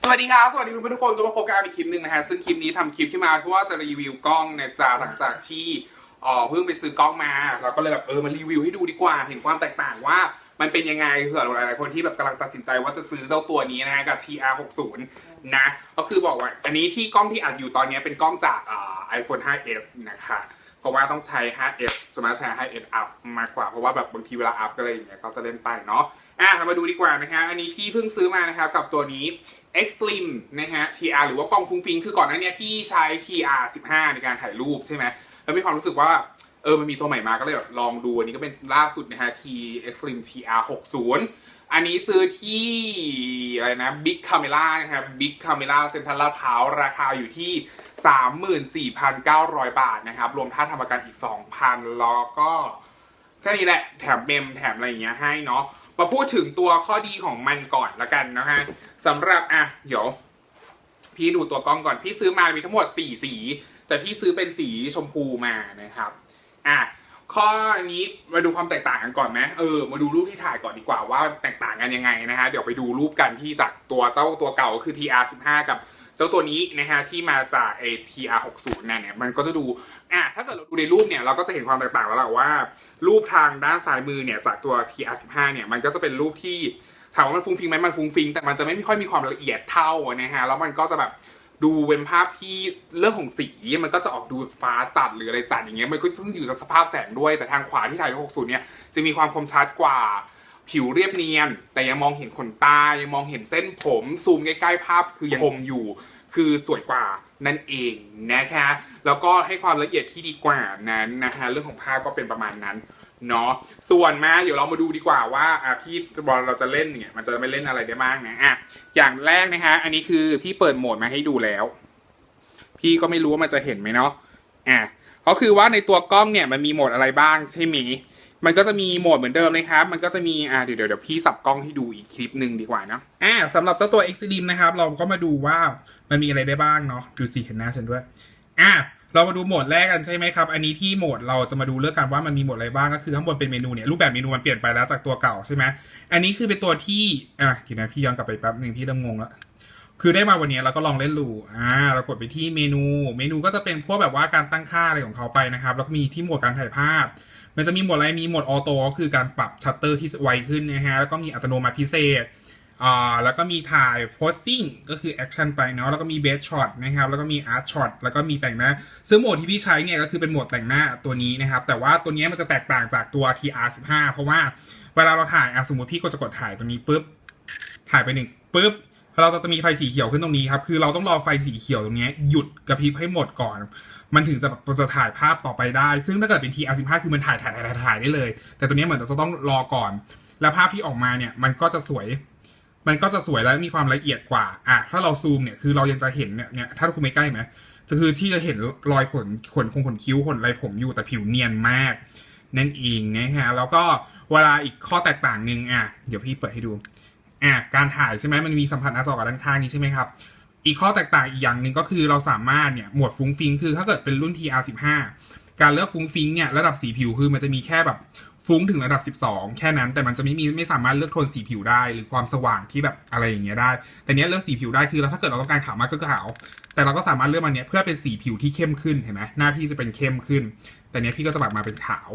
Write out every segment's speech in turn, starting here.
สวัสดีครับสวัสดีเพื่อนๆทุกคนก็มาพบกันในคลิปหนึ่งนะฮะซึ่งคลิปนี้ทำคลิปขึ้นมาเพื่อว่าจะรีวิวกล้องนะจ๊ะหลังจากที่อ๋อเพิ่งไปซื้อกล้องมา เราก็เลยแบบเออมารีวิวให้ดูดีกว่าเห็นความแตกต่างว่ามันเป็นยังไงเผื่อหลายๆคนที่แบบกำลังตัดสินใจว่าจะซื้อเจ้าตัวนี้นะฮะกับ TR60 นะก็คือบอกว่าอันนี้ที่กล้องที่อัดอยู่ตอนนี้เป็นกล้องจากอ่า iPhone 5s นะคะ เพราะว่าต้องใช้ 5s สมาร์ทใช้ 5s up มากกว่า เพราะว่าแบบบางทีเวลาอัพก็อะไรอย่างเงี้ยก็จะเล่นไปเนาะ อะเรามาดูดีกว่านะคะอันนี้พี่เพิ่งซื้อมานะครับกับตัวนี้ X Slim นะฮะ TR หรือว่ากล้องฟุ้งฟิง คือก่อนหน้านี้พี่ใช้ TR 15 ในการถ่ายรูปใช่ไหม แล้วมีความรู้สึกว่า เออมันมีตัวใหม่มาก็เลยแบบลองดูอันนี้ก็เป็นล่าสุดนะฮะ T X Slim TR 60อันนี้ซื้อที่อะไรนะ Big Camera นะครับ Big Camera เซ็นทรัลลาดพร้าวราคาอยู่ที่ 34,900 บาทนะครับ รวมค่าทำประกันอีก 2,000 แล้วก็แค่นี้แหละ แถมเมมแถมอะไรอย่างเงี้ยให้เนาะมาพูดถึงตัวข้อดีของมันก่อนละกันนะฮะสำหรับอะเดี๋ยวพี่ดูตัวกล้องก่อน พี่ซื้อมามีทั้งหมด 4 สี แต่พี่ซื้อเป็นสีชมพูมานะครับ อะข้อนี้มาดูความแตกต่างกันก่อนไหมเออมาดูรูปที่ถ่ายก่อนดีกว่าว่าแตกต่างกันยังไงนะฮะเดี๋ยวไปดูรูปกันที่จากตัวเจ้าตัวเก่าก็คือ TR15 กับเจ้าตัวนี้นะฮะที่มาจากไอ TR60 เนี่ยเนี่ยมันก็จะดูอะถ้าเกิดเราดูในรูปเนี่ยเราก็จะเห็นความแตกต่างแล้วแหละว่า รูปทางด้านซ้ายมือเนี่ยจากตัว TR15 เนี่ยมันก็จะเป็นรูปที่ถามว่ามันฟุ้งฟิงไหมมันฟุ้งฟิงแต่มันจะไม่ค่อยมีความละเอียดเท่านะฮะแล้วมันก็จะแบบ ดูเป็นภาพที่เรื่องของสีมันก็จะออกดูฟ้าจัดหรืออะไรจัดอย่างเงี้ยมันก็ต้องอยู่กับสภาพแสงด้วยแต่ทางขวาที่ถ่ายด้วย60เนี่ยจะมีความคมชัดกว่าผิวเรียบเนียน แต่ยังมองเห็นขนตายังมองเห็นเส้นผม ซูมใกล้ๆภาพคือยังคมอยู่ คือสวยกว่านั่นเองนะคะ แล้วก็ให้ความละเอียดที่ดีกว่านั้นนะคะ เรื่องของภาพก็เป็นประมาณนั้น เนาะส่วนมาเดี๋ยวเรามาดูดีกว่าว่าอะพี่บอลเราจะเล่นเนี่ยมันจะไม่เล่นอะไรได้บ้างนะอะอย่างแรกนะคะอันนี้คือพี่เปิดโหมดมาให้ดูแล้ว พี่ก็ไม่รู้ว่ามันจะเห็นไหมเนาะอะก็คือว่าในตัวกล้องเนี่ยมันมีโหมดอะไรบ้างใช่ไหมมันก็จะมีโหมดเหมือนเดิมเลยครับ มันก็จะมีอะเดี๋ยวเดี๋ยวพี่สับกล้องให้ดูอีกคลิปหนึ่งดีกว่านะอะสำหรับเจ้าตัว X d i m นะครับ เราก็มาดูว่ามันมีอะไรได้บ้างเนาะดูสิเห็นหน้าฉันด้วยอะ เรามาดูโหมดแรกกันใช่ไหมครับ อันนี้ที่โหมดเราจะมาดูเรื่องกันว่ามันมีโหมดอะไรบ้างก็คือข้างบนเป็นเมนูเนี่ยรูปแบบเมนูมันเปลี่ยนไปแล้วจากตัวเก่าใช่ไหมอันนี้คือเป็นตัวที่อะเดี๋ยวนะพี่ย้อนกลับไปแป๊บหนึ่งพี่เริ่มงงล้วคือได้มาวันนี้เราก็ลองเล่นดูอ่าเรากดไปที่เมนู เมนูก็จะเป็นพวกแบบว่าการตั้งค่าอะไรของเขาไปนะครับแล้วก็มีที่โหมดการถ่ายภาพ มันจะมีโหมดอะไรมีโหมดออโต้ก็คือการปรับชัตเตอร์ที่ไวขึ้นนะฮะแล้วก็มีอัตโนมัติพิเศษ อ่าแล้วก็มีถ่ายโพสติ้งก็คือแอคชั่นไปเนาะแล้วก็มีเบสช็อตนะครับแล้วก็มีอาร์ตช็อตแล้วก็มีแต่งหน้า ซึ่งโหมดที่พี่ใช้เนี่ยก็คือเป็นโหมดแต่งหน้าตัวนี้นะครับ แต่ว่าตัวนี้มันจะแตกต่างจากตัว TR15 เพราะว่าเวลาเราถ่ายอะสมมติพี่ก็จะกดถ่ายตัวนี้ปุ๊บถ่ายไปหนึ่งปุ๊บเราจะมีไฟสีเขียวขึ้นตรงนี้ครับ คือเราต้องรอไฟสีเขียวตรงนี้หยุดกระพริบให้หมดก่อน มันถึงจะแบบจะถ่ายภาพต่อไปได้ ซึ่งถ้าเกิดเป็น TR15 คือมันถ่ายถ่ายถ่ายถ่ายได้เลย แต่ตัวนี้เหมือนจะต้องรอก่อน แล้วภาพที่ออกมาเนี่ยมันก็จะสวย มันก็จะสวยและมีความละเอียดกว่าอะถ้าเราซูมเนี่ยคือเรายังจะเห็นเนี่ยเนี่ยถ้าคุณไม่ใกล้ไหมจะคือที่จะเห็นรอยขนขนคงขนคิ้วขนอะไรผมอยู่แต่ผิวเนียนมาก นั่นเองนะฮะแล้วก็เวลาอีกข้อแตกต่างหนึ่งอะเดี๋ยวพี่เปิดให้ดูอะการถ่ายใช่ไหมมันมีสัมผัสหน้าจอกับด้านข้างนี้ใช่ไหมครับอีกข้อแตกต่างอีกอย่างหนึ่งก็คือเราสามารถเนี่ยหมวดฟุ้งฟิงคือถ้าเกิดเป็นรุ่น TR15 การเลือกฟุ้งฟิงเนี่ยระดับสีผิวคือมันจะมีแค่แบบ ฟุ้งถึงระดับ 12 แค่นั้นแต่มันจะไม่มีไม่สามารถเลือกโทนสีผิวได้ หรือความสว่างที่แบบอะไรอย่างเงี้ยได้ แต่เนี้ยเลือกสีผิวได้คือแล้วถ้าเกิดเราต้องการขาวมากก็ขาว แต่เราก็สามารถเลือกมันเนี้ยเพื่อเป็นสีผิวที่เข้มขึ้นเห็นไหมหน้าพี่จะเป็นเข้มขึ้น แต่เนี้ยพี่ก็จะแบบมาเป็นขาว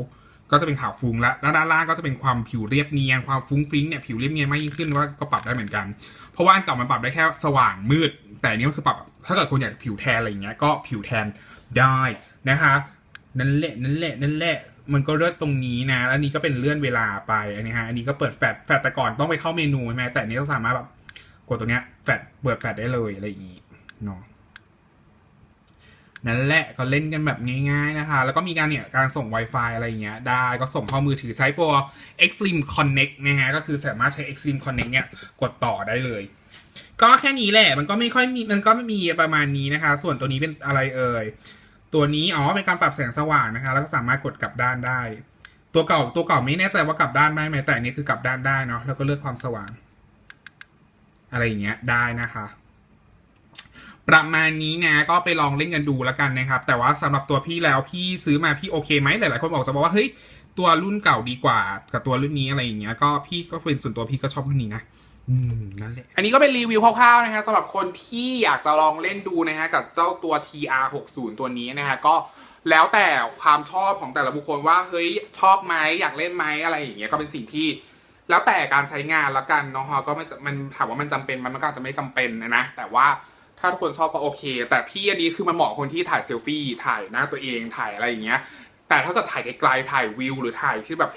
ก็จะเป็นขาวฟุ้งแล้วแล้วด้านล่างก็จะเป็นความผิวเรียบเนียนความฟุ้งฟิ้งเนี่ยผิวเรียบเนียนมากยิ่งขึ้นว่าก็ปรับได้เหมือนกัน เพราะว่าอันเก่ามันปรับได้แค่สว่างมืด แต่อันนี้มันคือปรับถ้าเกิดคนอยากผิวแทนอะไรอย่างเงี้ยก็ผิวแทนได้นะคะนั่นแหละนั่นแหละนั่นแหละ มันก็เลือกตรงนี้นะ แล้วนี่ก็เป็นเลื่อนเวลาไปอันนี้ฮะอันนี้ก็เปิดแฟลชแฟลชแต่ก่อนต้องไปเข้าเมนูใช่ไหมแต่อันนี้ก็สามารถแบบกดตรงเนี้ยแฟลชเปิดแฟลชได้เลยอะไรอย่างงี้เนาะนั่นแหละก็เล่นกันแบบง่ายๆนะคะ แล้วก็มีการเนี่ยการส่ง Wi-Fi อะไรอย่างเงี้ยได้ก็ส่งเข้ามือถือใช้ตัว Xlim Connect นะฮะก็คือสามารถใช้ Xlim Connect เนี่ยกดต่อได้เลย ก็แค่นี้แหละมันก็ไม่ค่อยมีมันก็ไม่มีประมาณนี้นะคะ ส่วนตัวนี้เป็นอะไรเอ่ย ตัวนี้อ๋อเป็นการปรับแสงสว่างนะคะ แล้วก็สามารถกดกลับด้านได้ ตัวเก่าตัวเก่าไม่แน่ใจว่ากลับด้านได้ไหมแต่อันนี้คือกลับด้านได้เนาะแล้วก็เลือกความสว่าง อะไรอย่างเงี้ยได้นะคะประมาณนี้นะก็ไปลองเล่นกันดูแล้วกันนะครับ แต่ว่าสำหรับตัวพี่แล้วพี่ซื้อมาพี่โอเคไหมหลายๆคนบอกจะบอกว่าเฮ้ยตัวรุ่นเก่าดีกว่า กับตัวรุ่นนี้อะไรอย่างเงี้ยก็พี่ก็เป็นส่วนตัวพี่ก็ชอบรุ่นนี้นะ อืมนั่นแหละอันนี้ก็เป็นรีวิวคร่าวๆนะฮะสำหรับคนที่อยากจะลองเล่นดูนะฮะกับเจ้าตัว TR60 ตัวนี้นะฮะก็แล้วแต่ความชอบของแต่ละบุคคลว่าเฮ้ยชอบไหมอยากเล่นไหมอะไรอย่างเงี้ยก็เป็นสิ่งที่ แล้วแต่การใช้งานและกันเนาะฮะก็ม่จะมันถามว่ามันจำเป็นมันก็อาจจะไม่จำเป็นนะแต่ว่าถ้าทุกคนชอบก็โอเค แต่พี่อันนี้คือมันเหมาะคนที่ถ่ายเซลฟี่ถ่ายหน้าตัวเองถ่ายอะไรอย่างเงี้ย แต่ถ้าเกิดถ่ายไกลๆถ่ายวิวหรือถ่ายที่แบบ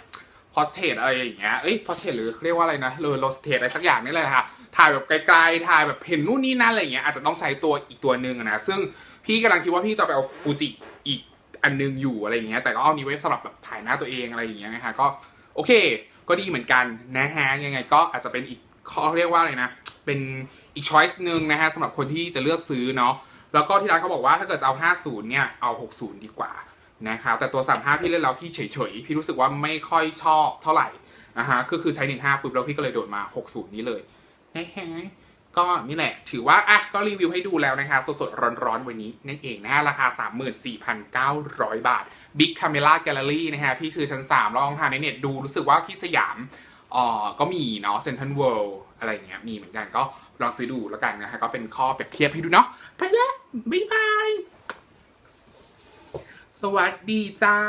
พอสเทสอะไรอย่างเงี้ย เอ้ยพอสเทสหรือเรียกว่าอะไรนะเลอโลสเทสอะไรสักอย่างนี่แหละค่ะถ่ายแบบไกลๆถ่ายแบบเห็นนู่นนี่นั่นอะไรอย่างเงี้ยอาจจะต้องใช้ตัวอีกตัวหนึ่งนะซึ่งพี่กำลังคิดว่าพี่จะไปเอาฟูจิอีกอันนึงอยู่อะไรอย่างเงี้ยแต่ก็เอานี้ไว้สำหรับแบบถ่ายหน้าตัวเองอะไรอย่างเงี้ยนะคะก็โอเค ก็ดีเหมือนกันนะฮะยังไงก็อาจจะเป็นอีกเขาเรียกว่าอะไรนะ เป็นอีกช้อยส์หนึ่งนะฮะสำหรับคนที่จะเลือกซื้อเนาะแล้วก็ที่ร้านเขาบอกว่าถ้าเกิดจะเอา 50 เนี่ย เอา 60 ดีกว่า นะครับแต่ตัว 35 พี่เล่นแล้วพี่เฉยๆ พี่รู้สึกว่าไม่ค่อยชอบเท่าไหร่นะฮะก็คือใช้ 15ปุ๊บแล้วพี่ก็เลยโดดมา 60 นี้เลยนะฮะก็นี่แหละ ถือว่าอะก็รีวิวให้ดูแล้วนะคะสดๆ ร้อนๆ วันนี้นั่นเองนะฮะราคา 34,900 บาท Big Camera Gallery นะฮะพี่ชื่อชั้น 3 ลองหาในเน็ตดูรู้สึกว่าที่สยามอ่อก็มีเนาะเซ็นทรัลเวิลด์อะไรเงี้ยมีเหมือนกันก็ลองซื้อดูแล้วกันนะฮะก็เป็นข้อเปรียบเทียบให้ดูเนาะไปแล้วบ๊ายบาย สวัสดีเจ้า